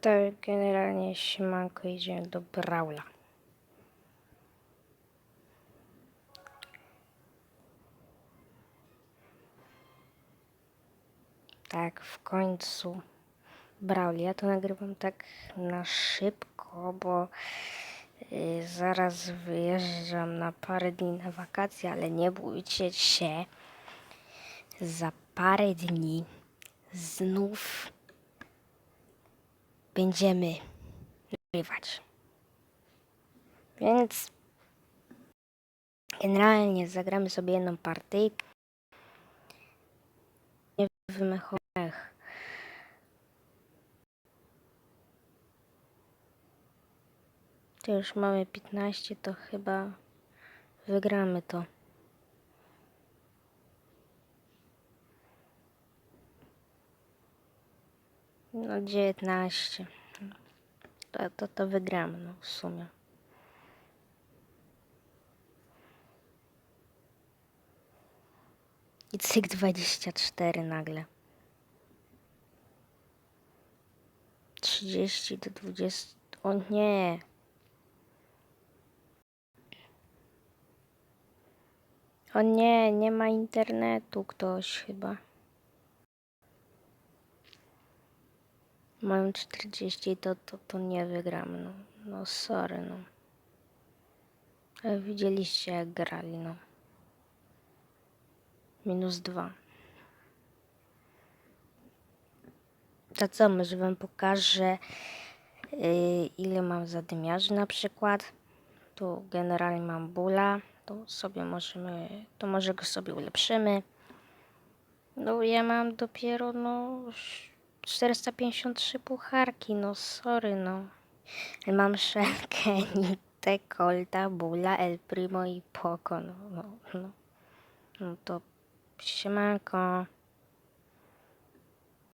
To generalnie siemanko idziemy do Braula. Tak, w końcu Brawl. Ja to nagrywam tak na szybko, bo y, zaraz wyjeżdżam na parę dni na wakacje, ale nie bójcie się. Za parę dni znów będziemy nagrywać. Więc generalnie zagramy sobie jedną partyjkę. Nie w mechach. To już mamy 15, to chyba wygramy to. No 19. To, to, to wygramy, no w sumie. I cyk 24 nagle. 30 do 20. O nie. O nie, nie ma internetu ktoś chyba. Mam 40, to, to, to nie wygram, no. No sorry, no. Ale widzieliście jak grali, no. Minus dwa. To co, może wam pokażę yy, ile mam zadymiarzy na przykład. Tu generalnie mam bula, to sobie możemy, to może go sobie ulepszymy. No ja mam dopiero no 453 pucharki, no sorry no. Mam Shelkę, Nitę, Colta, Bula, El Primo i Poco, no, no, no. No to siemanko.